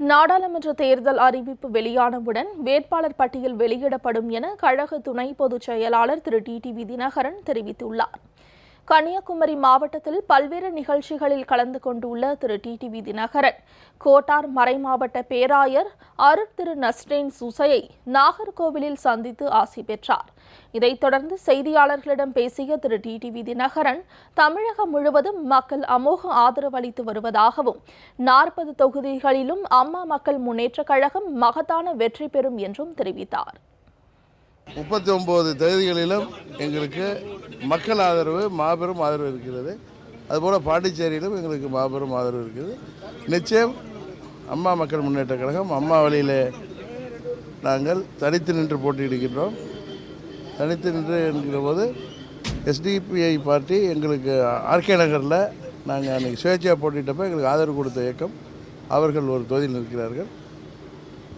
நாடாளுமன்ற தேர்தல் அறிவிப்பு வெளியானவுடன் வேட்பாளர் பட்டியல் வெளியிடப்படும் என கழக துணை பொதுச் செயலாளர் திரு டிடிவி தினகரன் தெரிவித்துள்ளார். கன்னியாகுமரி மாவட்டத்தில் பல்வேறு நிகழ்ச்சிகளில் கலந்து கொண்டுள்ள திரு. டிடிவி தினகரன் கோட்டார் மறைமாவட்ட பேராயர் அருட் திரு. நஸ்ரேன் சுசையை நாகர்கோவிலில் சந்தித்து ஆசி பெற்றார். இதைத் தொடர்ந்து செய்தியாளர்களிடம் பேசிய திரு. டிடிவி தினகரன் தமிழகம் முழுவதும் மக்கள் அமோக ஆதரவு அளித்து வருவதாகவும் நாற்பது தொகுதிகளிலும் அம்மா மக்கள் முன்னேற்றக் கழகம் மகத்தான வெற்றி பெறும் என்றும் தெரிவித்தார். முப்பத்தி ஒம்பது தொகுதிகளிலும் எங்களுக்கு மக்கள் ஆதரவு மாபெரும் ஆதரவு இருக்கிறது. அதுபோல் பாண்டிச்சேரியிலும் எங்களுக்கு மாபெரும் ஆதரவு இருக்குது. நிச்சயம் அம்மா மக்கள் முன்னேற்ற கழகம் அம்மா வழியில் நாங்கள் தனித்து நின்று போட்டியிடுகின்றோம். தனித்து நின்று என்கிற போது எஸ்டிபிஐ பார்ட்டி எங்களுக்கு ஆர்கே நகரில் நாங்கள் அன்றைக்கி சுயேட்சையாக போட்டிட்டப்போ எங்களுக்கு ஆதரவு கொடுத்த இயக்கம். அவர்கள் ஒரு தொகுதியில் நிற்கிறார்கள்.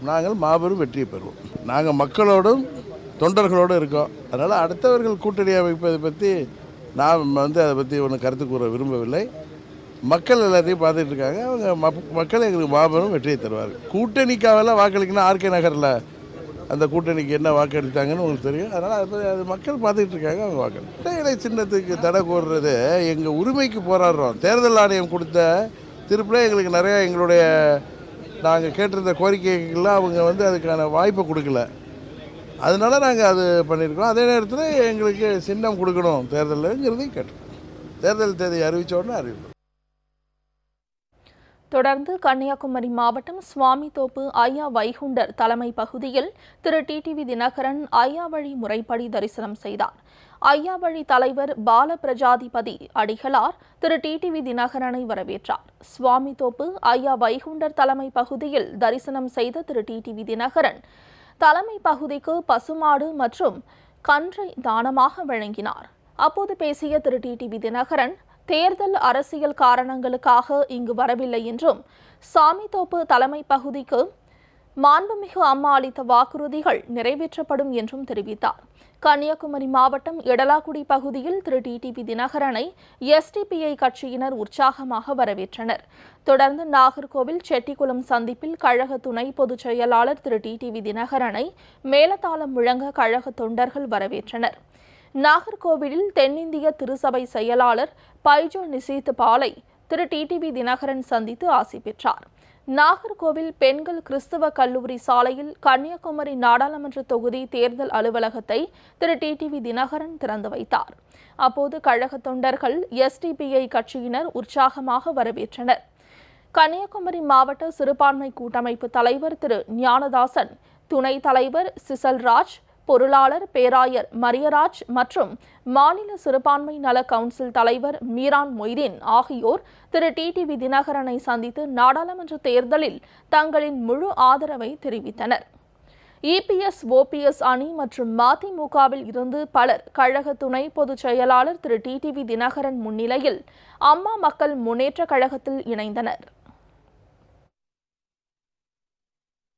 நாங்கள் மாபெரும் வெற்றியை பெறுவோம். நாங்கள் மக்களோடும் தொண்டர்களோடு இருக்கோம். அதனால் அடுத்தவர்கள் கூட்டணி அமைப்பதை பற்றி நான் வந்து அதை பற்றி ஒன்றும் கருத்து கூற விரும்பவில்லை. மக்கள் எல்லாத்தையும் பார்த்துட்டு இருக்காங்க. அவங்க மக் மக்கள் எங்களுக்கு மாபெரும் வெற்றியை தருவார்கள். கூட்டணிக்காவெல்லாம் வாக்களிக்கணும் ஆர்கே நகரில் அந்த கூட்டணிக்கு என்ன வாக்களித்தாங்கன்னு உங்களுக்கு தெரியும். அதனால் அது அது மக்கள் பார்த்துக்கிட்டு இருக்காங்க அவங்க வாக்கள். இலை சின்னத்துக்கு தடை கோடுறது எங்கள் உரிமைக்கு போராடுறோம். தேர்தல் ஆணையம் கொடுத்த திருப்பில் எங்களுக்கு நிறையா எங்களுடைய நாங்கள் கேட்டிருந்த கோரிக்கைகள்லாம் அவங்க வந்து அதுக்கான வாய்ப்பை கொடுக்கல. அதனால் நாங்கள் அது பண்ணியிருக்கோம் அதே நேரத்தில் எங்களுக்கு சின்னம் கொடுக்கணும் தேர்தலுங்கிறதையும் கேட்டோம். தேர்தல் தேதி அறிவித்த உடனே அறிவிப்போம். தொடர்ந்து கன்னியாகுமரி மாவட்டம் சுவாமித்தோப்பு ஐயா வைகுண்டர் தலைமை பகுதியில் திரு டிடிவி தினகரன் ஐயா வழி முறைப்படி தரிசனம் செய்தார். ஐயா வழி தலைவர் பால பிரஜாதிபதி அடிகளார் திரு டிடிவி தினகரனை வரவேற்றார். சுவாமித்தோப்பு ஐயா வைகுண்டர் தலைமை பகுதியில் தரிசனம் செய்த திரு டிடிவி தினகரன் தலைமை பகுதிக்கு பசுமாடு மற்றும் கன்றை தானமாக வழங்கினார். அப்போது பேசிய திரு. டிடிவி தினகரன் தேர்தல் அரசியல் காரணங்களுக்காக இங்கு வரவில்லை என்றும் சாமித்தோப்பு தலைமை பகுதிக்கு மாண்புமிகு அம்மா அளித்த வாக்குறுதிகள் நிறைவேற்றப்படும் என்றும் தெரிவித்தார். கன்னியாகுமரி மாவட்டம் எடலாக்குடி பகுதியில் திரு. டிடிபி தினகரனை எஸ்டிபிஐ கட்சியினர் உற்சாகமாக வரவேற்றனர். தொடர்ந்து நாகர்கோவில் செட்டிக்குளம் சந்திப்பில் கழக துணை பொதுச் செயலாளர் திரு. டிடிவி தினகரனை மேலதாளம் முழங்க கழக தொண்டர்கள் வரவேற்றனர். நாகர்கோவிலில் தென்னிந்திய திருசபை செயலாளர் பைஜோ நிசீத் பாலை திரு டிடிவி தினகரன் சந்தித்து ஆசி பெற்றார். நாகர்கோவில் பெண்கள் கிறிஸ்தவ கல்லூரி சாலையில் கன்னியாகுமரி நாடாளுமன்ற தொகுதி தேர்தல் அலுவலகத்தை திரு டிடிவி தினகரன் திறந்து வைத்தார். அப்போது கழக தொண்டர்கள் எஸ்டிபிஐ கட்சியினர் உற்சாகமாக வரவேற்றனர். கன்னியாகுமரி மாவட்ட சிறுபான்மை கூட்டமைப்பு தலைவர் திரு ஞானதாசன் துணைத் தலைவர் சிசல்ராஜ் பொருளாளர் பேராயர் மரியராஜ் மற்றும் மாநில சிறுபான்மை நல கவுன்சில் தலைவர் மீரான் மொய்தீன் ஆகியோர் திரு. டிடிவி தினகரனை சந்தித்து நாடாளுமன்ற தேர்தலில் தங்களின் முழு ஆதரவை தெரிவித்தனர். இபிஎஸ் ஓபிஎஸ் அணி மற்றும் மதிமுகவில் இருந்து பலர் கழக துணை பொதுச் செயலாளர் திரு. டிடிவி தினகரன் முன்னிலையில் அம்மா மக்கள் முன்னேற்ற கழகத்தில் இணைந்தனர்.